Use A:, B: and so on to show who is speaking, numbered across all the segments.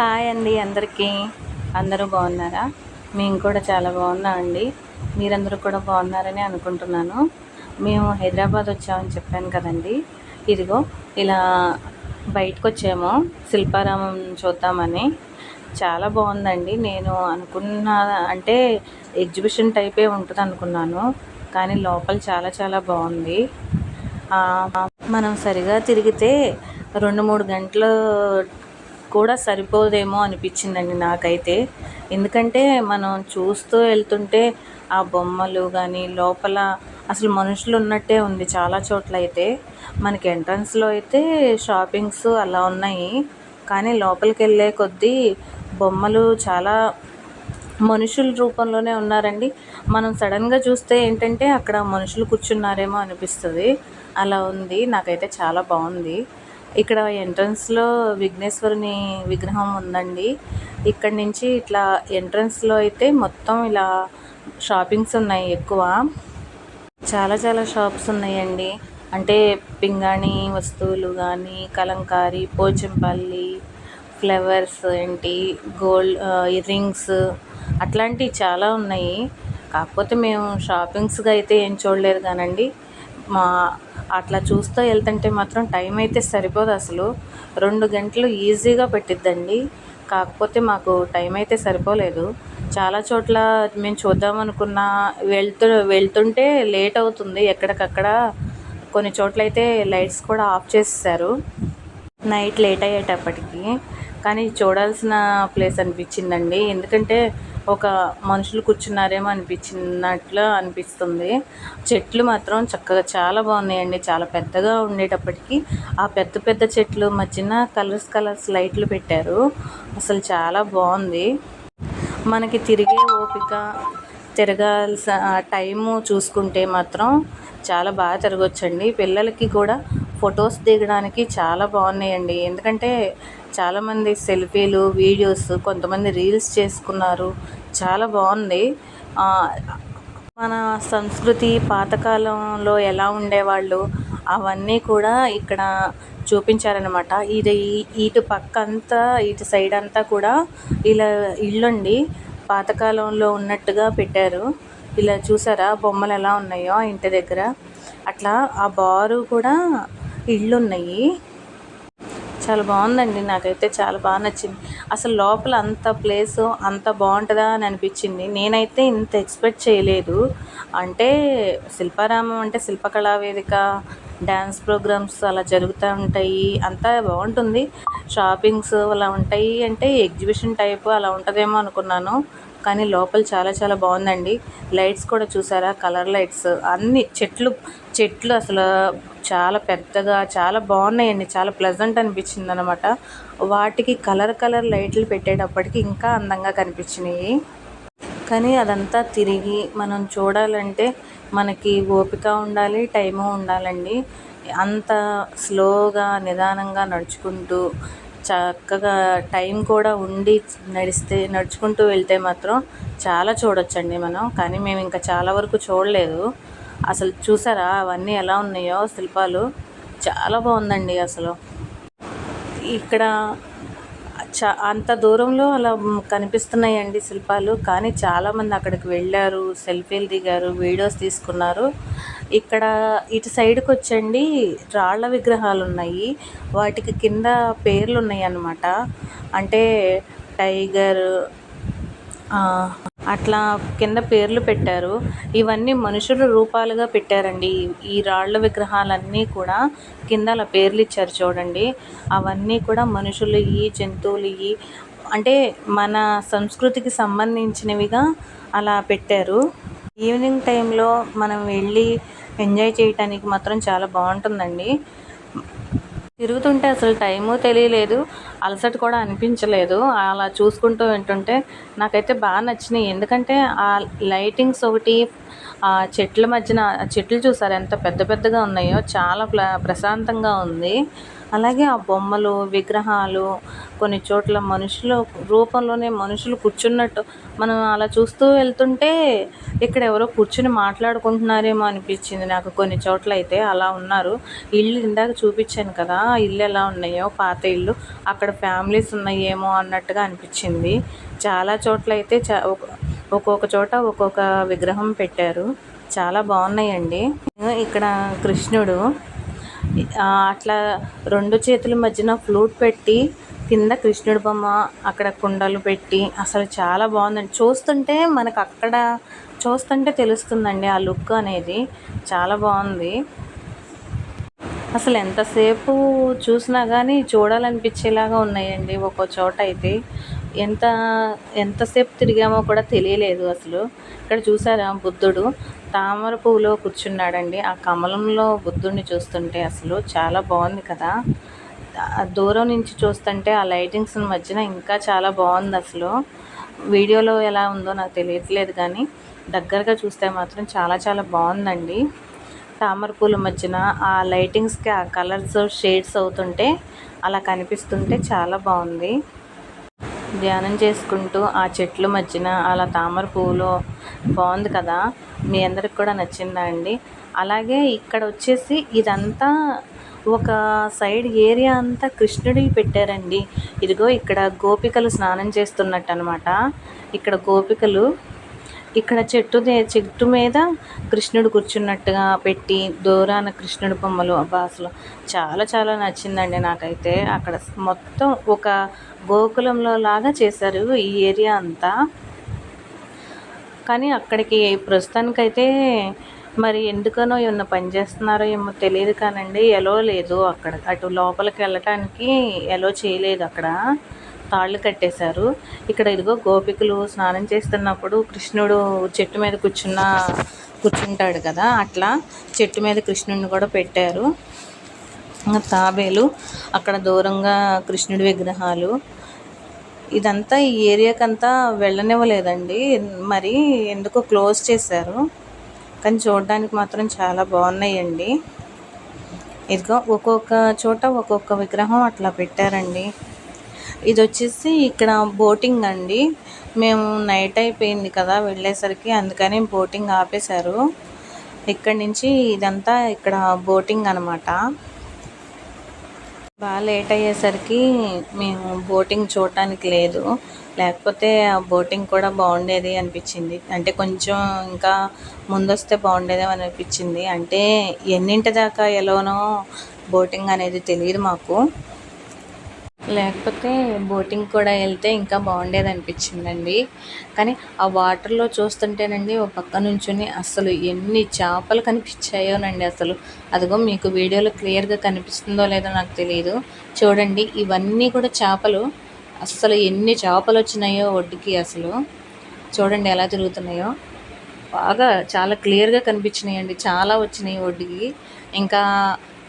A: Hi అండి అందరికీ. అందరూ బాగున్నారా? మేము కూడా చాలా బాగున్నాం అండి మీరందరూ కూడా బాగున్నారని అనుకుంటున్నాను. మేము హైదరాబాద్ వచ్చామని చెప్పాను కదండి. ఇదిగో ఇలా బయటకు వచ్చాము శిల్పారామం చూద్దామని. చాలా బాగుందండి. నేను అనుకున్న అంటే ఎగ్జిబిషన్ టైపే ఉంటుంది అనుకున్నాను. కానీ లోపల చాలా చాలా బాగుంది. మనం సరిగా తిరిగితే రెండు మూడు గంటలు కూడా సరిపోదేమో అనిపించిందండి నాకైతే. ఎందుకంటే మనం చూస్తూ వెళ్తుంటే ఆ బొమ్మలు కానీ లోపల అసలు మనుషులు ఉన్నట్టే ఉంది చాలా చోట్ల అయితే మనకి ఎంట్రన్స్లో అయితే షాపింగ్స్ అలా ఉన్నాయి. కానీ లోపలికి వెళ్ళే కొద్దీ బొమ్మలు చాలా మనుషుల రూపంలోనే ఉన్నారండి. మనం సడన్గా చూస్తే ఏంటంటే అక్కడ మనుషులు కూర్చున్నారేమో అనిపిస్తుంది. అలా ఉంది. నాకైతే చాలా బాగుంది. ఇక్కడ ఎంట్రన్స్లో విఘ్నేశ్వరుని విగ్రహం ఉందండి. ఇక్కడ నుంచి ఇట్లా ఎంట్రన్స్లో అయితే మొత్తం ఇలా షాపింగ్స్ ఉన్నాయి ఎక్కువ. చాలా చాలా షాప్స్ ఉన్నాయండి. అంటే పింగాణి వస్తువులు కానీ కలంకారీ పోచంపల్లి ఫ్లవర్స్ ఏంటి గోల్డ్ ఇయర్ రింగ్స్ అట్లాంటివి చాలా ఉన్నాయి. కాకపోతే మేము షాపింగ్స్గా అయితే ఏం చూడలేదు కానండి. మా అట్లా చూస్తూ వెళ్తుంటే మాత్రం టైం అయితే సరిపోదు అసలు. రెండు గంటలు ఈజీగా పెట్టిద్దండి. కాకపోతే మాకు టైం అయితే సరిపోలేదు. చాలా చోట్ల మేము చూద్దామనుకున్న వెళ్తు వెళ్తుంటే లేట్ అవుతుంది. ఎక్కడికక్కడ కొన్ని చోట్ల అయితే లైట్స్ కూడా ఆఫ్ చేసేసారు నైట్ లేట్ అయ్యేటప్పటికి. కానీ చూడాల్సిన ప్లేస్ అనిపించిందండి. ఎందుకంటే ఒక మనుషులు కూర్చున్నారేమో అనిపించినట్లు అనిపిస్తుంది. చెట్లు మాత్రం చక్కగా చాలా బాగున్నాయండి. చాలా పెద్దగా ఉండేటప్పటికి ఆ పెద్ద పెద్ద చెట్లు మధ్యన కలర్స్ కలర్స్ లైట్లు పెట్టారు. అసలు చాలా బాగుంది. మనకి తిరిగే ఓపిక తిరగాల్సిన టైము చూసుకుంటే మాత్రం చాలా బాగా తిరగొచ్చండి పిల్లలకి కూడా ఫొటోస్ దిగడానికి చాలా బాగున్నాయండి. ఎందుకంటే చాలామంది సెల్ఫీలు వీడియోస్ కొంతమంది రీల్స్ చేసుకున్నారు. చాలా బాగుంది. మన సంస్కృతి పాతకాలంలో ఎలా ఉండేవాళ్ళు అవన్నీ కూడా ఇక్కడ చూపించారనమాట ఇది ఇటు పక్క అంతా ఇటు సైడ్ అంతా కూడా ఇలా ఇల్లుండి పాతకాలంలో ఉన్నట్టుగా పెట్టారు. ఇలా చూసారా? బొమ్మలు ఎలా ఉన్నాయో ఇంటి దగ్గర. అట్లా ఆ బారు కూడా ఇళ్ళు ఉన్నాయి చాలా బాగుందండి. నాకైతే చాలా బాగా నచ్చింది. అసలు లోపల అంత ప్లేస్ అంత బాగుంటుందా అని అనిపించింది. నేనైతే ఇంత ఎక్స్పెక్ట్ చేయలేదు. అంటే శిల్పారామం అంటే శిల్పకళా వేదిక డ్యాన్స్ ప్రోగ్రామ్స్ అలా జరుగుతూ ఉంటాయి. అంతా బాగుంటుంది. షాపింగ్స్ అలా ఉంటాయి. అంటే ఎగ్జిబిషన్ టైప్ అలా ఉంటుందేమో అనుకున్నాను. కానీ లోపల చాలా చాలా బాగుందండి. లైట్స్ కూడా చూసారా? కలర్ లైట్స్ అన్ని చెట్లు చెట్లు అసలు చాలా పెద్దగా చాలా బాగున్నాయండి. చాలా ప్లెజెంట్ అనిపించింది అనమాట వాటికి కలర్ కలర్ లైట్లు పెట్టేటప్పటికి ఇంకా అందంగా కనిపించినాయి. కానీ అదంతా తిరిగి మనం చూడాలంటే మనకి ఓపిక ఉండాలి టైము ఉండాలండి. అంత స్లోగా నిదానంగా నడుచుకుంటూ చక్కగా టైం కూడా ఉండి నడిస్తే నడుచుకుంటూ వెళ్తే మాత్రం చాలా చూడొచ్చండి మనం. కానీ మేము ఇంకా చాలా వరకు చూడలేదు. అసలు చూసారా అవన్నీ ఎలా ఉన్నాయో శిల్పాలు? చాలా బాగుందండి అసలు. ఇక్కడ చ అంత దూరంలో అలా కనిపిస్తున్నాయండి శిల్పాలు. కానీ చాలామంది అక్కడికి వెళ్ళారు సెల్ఫీలు దిగారు వీడియోస్ తీసుకున్నారు. ఇక్కడ ఇటు సైడ్కి వచ్చండి రాళ్ళ విగ్రహాలు ఉన్నాయి వాటికి కింద పేర్లు ఉన్నాయి అన్నమాట అంటే టైగర్ అట్లా కింద పేర్లు పెట్టారు. ఇవన్నీ మనుషుల రూపాలుగా పెట్టారండి. ఈ రాళ్ళ విగ్రహాలన్నీ కూడా కింద అలా పేర్లు ఇచ్చారు చూడండి. అవన్నీ కూడా మనుషులవి జంతువులవి అంటే మన సంస్కృతికి సంబంధించినవిగా అలా పెట్టారు. ఈవినింగ్ టైంలో మనం వెళ్ళి ఎంజాయ్ చేయటానికి మాత్రం చాలా బాగుంటుందండి. తిరుగుతుంటే అసలు టైము తెలియలేదు అలసట కూడా అనిపించలేదు. అలా చూసుకుంటూ వింటుంటే నాకైతే బాగా నచ్చినాయి. ఎందుకంటే ఆ లైటింగ్స్ ఒకటి ఆ చెట్ల మధ్యన చెట్లు చూసారు ఎంత పెద్ద పెద్దగా ఉన్నాయో? చాలా ప్రశాంతంగా ఉంది. అలాగే ఆ బొమ్మలు విగ్రహాలు కొన్ని చోట్ల మనుషుల రూపంలోనే మనుషులు కూర్చున్నట్టు మనం అలా చూస్తూ వెళ్తుంటే ఇక్కడ ఎవరో కూర్చుని మాట్లాడుకుంటున్నారేమో అనిపించింది నాకు. కొన్ని చోట్ల అయితే అలా ఉన్నారు. ఇల్లు ఇందాక చూపించాను కదా ఇల్లు ఎలా ఉన్నాయో పాత ఇల్లు అక్కడ ఫ్యామిలీస్ ఉన్నాయేమో అన్నట్టుగా అనిపించింది. చాలా చోట్ల అయితే చా ఒక్కొక్క చోట ఒక్కొక్క విగ్రహం పెట్టారు. చాలా బాగున్నాయండి. ఇక్కడ కృష్ణుడు అట్లా రెండు చేతుల మధ్యన ఫ్లూట్ పెట్టి కింద కృష్ణుడి బొమ్మ అక్కడ కుండలు పెట్టి అసలు చాలా బాగుందండి. చూస్తుంటే మనకు అక్కడ చూస్తుంటే తెలుస్తుందండి ఆ లుక్ అనేది. చాలా బాగుంది. అసలు ఎంతసేపు చూసినా కానీ చూడాలనిపించేలాగా ఉన్నాయండి ఒక్కో చోట అయితే. ఎంత ఎంతసేపు తిరిగామో కూడా తెలియలేదు అసలు. ఇక్కడ చూసారా బుద్ధుడు? తామర పువ్వులో కూర్చున్నాడండి. ఆ కమలంలో బుద్ధుడిని చూస్తుంటే అసలు చాలా బాగుంది కదా. దూరం నుంచి చూస్తుంటే ఆ లైటింగ్స్ మధ్యన ఇంకా చాలా బాగుంది అసలు. వీడియోలో ఎలా ఉందో నాకు తెలియట్లేదు కానీ దగ్గరగా చూస్తే మాత్రం చాలా చాలా బాగుందండి. తామర పూల మధ్యన ఆ లైటింగ్స్కి ఆ కలర్స్ షేడ్స్ అవుతుంటే అలా కనిపిస్తుంటే చాలా బాగుంది. ధ్యానం చేసుకుంటూ ఆ చెట్ల మధ్యన అలా తామర పువ్వులు బాగుంది కదా? మీ అందరికి కూడా నచ్చిందా అండి? అలాగే ఇక్కడ వచ్చేసి ఇదంతా ఒక సైడ్ ఏరియా అంతా కృష్ణుడి పెట్టారండి. ఇదిగో ఇక్కడ గోపికలు స్నానం చేస్తున్నట్టు అనమాట ఇక్కడ గోపికలు ఇక్కడ చెట్టు దే- చెట్టు మీద కృష్ణుడు కూర్చున్నట్టుగా పెట్టి దూరాన కృష్ణుడు బొమ్మలు అబ్బా అసలు చాలా చాలా నచ్చిందండి నాకైతే. అక్కడ మొత్తం ఒక గోకులంలో లాగా చేశారు ఈ ఏరియా అంతా. కానీ అక్కడికి ప్రస్తుతానికైతే మరి ఎందుకనో ఏమన్నా పని చేస్తున్నారో ఏమో తెలియదు కానండి ఎలో లేదు అక్కడ. అటు లోపలికి వెళ్ళటానికి ఎలో చేయలేదు అక్కడ. తాళ్ళు కట్టేశారు. ఇక్కడ ఇదిగో గోపికలు స్నానం చేస్తున్నప్పుడు కృష్ణుడు చెట్టు మీద కూర్చున్న కూర్చుంటాడు కదా అట్లా. చెట్టు మీద కృష్ణుడిని కూడా పెట్టారు. తాబేలు అక్కడ దూరంగా కృష్ణుడి విగ్రహాలు. ఇదంతా ఈ ఏరియాకంతా వెళ్ళనివ్వలేదండి. మరి ఎందుకో క్లోజ్ చేశారు. కానీ చూడడానికి మాత్రం చాలా బాగున్నాయండి. ఇదిగో ఒక్కొక్క చోట ఒక్కొక్క విగ్రహం అట్లా పెట్టారండి. ఇది వచ్చేసి ఇక్కడ బోటింగ్ అండి. మేము నైట్ అయిపోయింది కదా వెళ్ళేసరికి అందుకని బోటింగ్ ఆపేశారు. ఇక్కడి నుంచి ఇదంతా ఇక్కడ బోటింగ్ అనమాట బాగా లేట్ అయ్యేసరికి మేము బోటింగ్ చూడటానికి లేదు. లేకపోతే ఆ బోటింగ్ కూడా బాగుండేది అనిపించింది. అంటే కొంచెం ఇంకా ముందొస్తే బాగుండేదేమో అనిపించింది. అంటే ఎన్నింటి దాకా ఎలానో బోటింగ్ అనేది తెలియదు మాకు. లేకపోతే బోటింగ్ కూడా వెళ్తే ఇంకా బాగుండేది అనిపించిందండి. కానీ ఆ వాటర్లో చూస్తుంటేనండి ఒక పక్క నుంచుని అసలు ఎన్ని చేపలు కనిపించాయోనండి అసలు. అదిగో మీకు వీడియోలో క్లియర్గా కనిపిస్తుందో లేదో నాకు తెలియదు చూడండి ఇవన్నీ కూడా చేపలు. అస్సలు ఎన్ని చేపలు వచ్చినాయో ఒడ్డుకి అసలు. చూడండి ఎలా తిరుగుతున్నాయో. బాగా చాలా క్లియర్గా కనిపించినాయండి. చాలా వచ్చినాయి ఒడ్డుకి. ఇంకా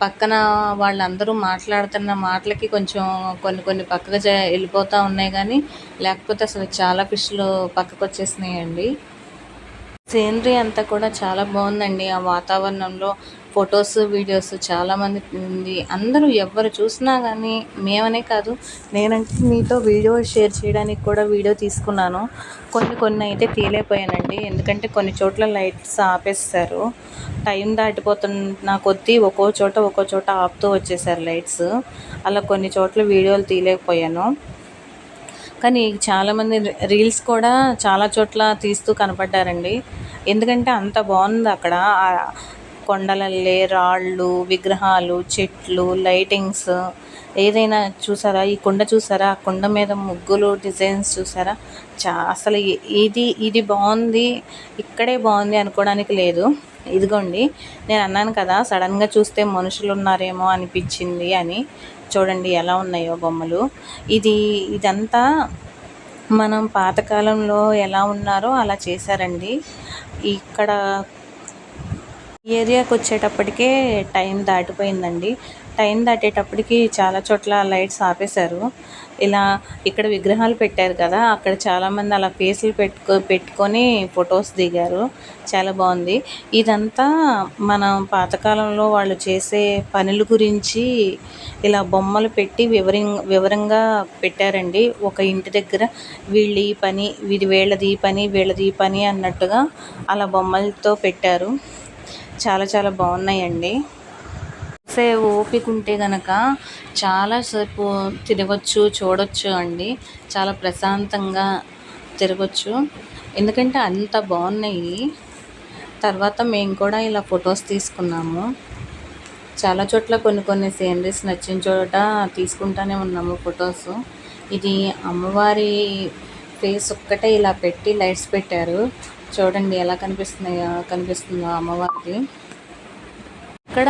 A: పక్కన వాళ్ళందరూ మాట్లాడుతున్న మాటలకి కొంచెం కొన్ని కొన్ని పక్కకు వెళ్ళిపోతూ ఉన్నాయి కానీ లేకపోతే అసలు చాలా ఫిష్లు పక్కకు వచ్చేసినాయండి సీనరీ అంతా కూడా చాలా బాగుందండి ఆ వాతావరణంలో. ఫొటోస్ వీడియోస్ చాలామంది ఉంది. అందరూ ఎవరు చూసినా కానీ మేమనే కాదు. నేనంటే మీతో వీడియో షేర్ చేయడానికి కూడా వీడియో తీసుకున్నాను. కొన్ని కొన్ని అయితే తీయలేకపోయానండి ఎందుకంటే కొన్ని చోట్ల లైట్స్ ఆపేస్తారు. టైం దాటిపోతున్న కొద్దీ ఒక్కో చోట ఒక్కో చోట ఆపుతూ వచ్చేసారు లైట్స్. అలా కొన్ని చోట్ల వీడియోలు తీయలేకపోయాను. కానీ చాలామంది రీల్స్ కూడా చాలా చోట్ల తీస్తూ కనపడ్డారండి. ఎందుకంటే అంత బాగుంది అక్కడ. కొండలల్లే రాళ్ళు విగ్రహాలు చెట్లు లైటింగ్స్ ఏదైనా చూసారా? ఈ కొండ చూసారా? ఆ కొండ మీద ముగ్గులు డిజైన్స్ చూసారా? చా అసలు ఇది ఇది బాగుంది ఇక్కడే బాగుంది అనుకోవడానికి లేదు. ఇదిగోండి నేను అన్నాను కదా సడన్గా చూస్తే మనుషులు ఉన్నారేమో అనిపించింది అని. చూడండి ఎలా ఉన్నాయో బొమ్మలు. ఇది ఇదంతా మనం పాతకాలంలో ఎలా ఉన్నారో అలా చేశారండి. ఇక్కడ ఏరియాకి వచ్చేటప్పటికే టైం దాటిపోయిందండి. టైం దాటేటప్పటికి చాలా చోట్ల లైట్స్ ఆపేశారు. ఇలా ఇక్కడ విగ్రహాలు పెట్టారు కదా అక్కడ చాలామంది అలా ఫేసులు పెట్టుకో పెట్టుకొని ఫొటోస్ దిగారు. చాలా బాగుంది. ఇదంతా మనం పాతకాలంలో వాళ్ళు చేసే పనుల గురించి ఇలా బొమ్మలు పెట్టి వివరి వివరంగా పెట్టారండి. ఒక ఇంటి దగ్గర వీళ్ళు ఈ పని వీడి వీళ్ళది ఈ పని వీళ్ళది ఈ పని అన్నట్టుగా అలా బొమ్మలతో పెట్టారు. చాలా చాలా బాగున్నాయండి. సే ఓపిక ఉంటే గనక చాలాసేపు తిరగచ్చు చూడొచ్చు అండి. చాలా ప్రశాంతంగా తిరగచ్చు. ఎందుకంటే అంత బాగున్నాయి. తర్వాత మేము కూడా ఇలా ఫొటోస్ తీసుకున్నాము. చాలా చోట్ల కొన్ని కొన్ని సీనరీస్ నచ్చిన చోట తీసుకుంటానే ఉన్నాము ఫొటోస్. ఇది అమ్మవారి ఫేస్ ఒక్కటే ఇలా పెట్టి లైట్స్ పెట్టారు. చూడండి ఎలా కనిపిస్తున్నాయో కనిపిస్తుందో అమ్మవారికి ఇక్కడ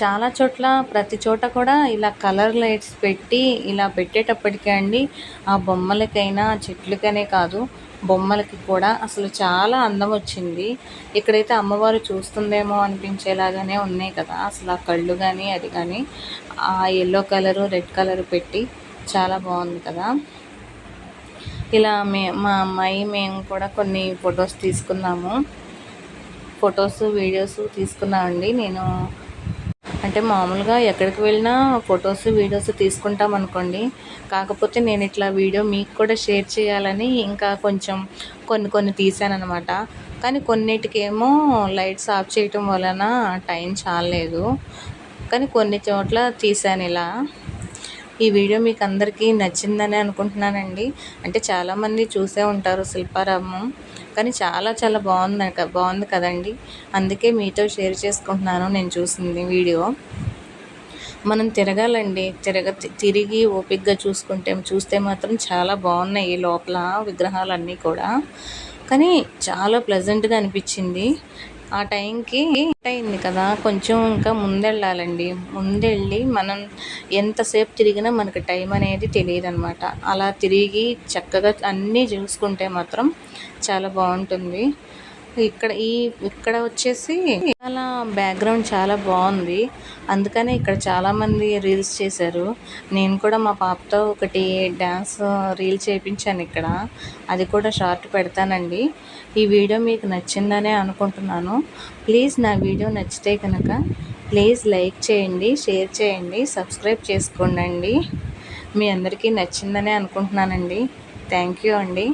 A: చాలా చోట్ల ప్రతి చోట కూడా ఇలా కలర్ లైట్స్ పెట్టి ఇలా పెట్టేటప్పటికే అండి ఆ బొమ్మలకైనా చెట్లకనే కాదు బొమ్మలకి కూడా అసలు చాలా అందం వచ్చింది. ఇక్కడైతే అమ్మవారు చూస్తుందేమో అనిపించేలాగానే ఉన్నాయి కదా అసలు ఆ కళ్ళు కానీ అది కానీ ఆ ఎల్లో కలరు రెడ్ కలర్ పెట్టి చాలా బాగుంది కదా. ఇలా మే మా అమ్మాయి మేము కూడా కొన్ని ఫొటోస్ తీసుకున్నాము. ఫొటోస్ వీడియోస్ తీసుకున్నామండి నేను అంటే మామూలుగా ఎక్కడికి వెళ్ళినా ఫొటోస్ వీడియోస్ తీసుకుంటాం అనుకోండి. కాకపోతే నేను ఇట్లా వీడియో మీకు కూడా షేర్ చేయాలని ఇంకా కొంచెం కొన్ని కొన్ని తీసానమాట అనమాట కానీ కొన్నిటికేమో లైట్స్ ఆఫ్ చేయటం వలన టైం చాలలేదు. కానీ కొన్ని చోట్ల తీసాను ఇలా. ఈ వీడియో మీకు అందరికీ నచ్చిందని అనుకుంటున్నానండి. అంటే చాలామంది చూసే ఉంటారు శిల్పారామం. కానీ చాలా చాలా బాగుంది బాగుంది కదండి. అందుకే మీతో షేర్ చేసుకుంటున్నాను నేను చూసింది వీడియో. మనం తిరగాలండి. తిరగ తిరిగి ఓపిక్గా చూసుకుంటే చూస్తే మాత్రం చాలా బాగున్నాయి లోపల విగ్రహాలన్నీ కూడా. కానీ చాలా ప్లెజెంట్గా అనిపించింది. ఆ టైంకి అయింది కదా కొంచెం ఇంకా ముందెళ్ళాలండి. ముందెళ్ళి మనం ఎంతసేపు తిరిగినా మనకి టైం అనేది తెలియదు అనమాట అలా తిరిగి చక్కగా అన్నీ చూసుకుంటే మాత్రం చాలా బాగుంటుంది. ఇక్కడ ఈ ఇక్కడ వచ్చేసి చాలా బ్యాక్గ్రౌండ్ చాలా బాగుంది. అందుకనే ఇక్కడ చాలామంది రీల్స్ చేశారు. నేను కూడా మా పాపతో ఒకటి డ్యాన్స్ రీల్ చేయించాను ఇక్కడ. అది కూడా షార్ట్ పెడతానండి. ఈ వీడియో మీకు నచ్చిందనే అనుకుంటున్నాను. ప్లీజ్ నా వీడియో నచ్చితే కనుక ప్లీజ్ లైక్ చేయండి షేర్ చేయండి సబ్స్క్రైబ్ చేసుకోండి మీ అందరికీ నచ్చిందనే అనుకుంటున్నానండి. థ్యాంక్ యూ అండి.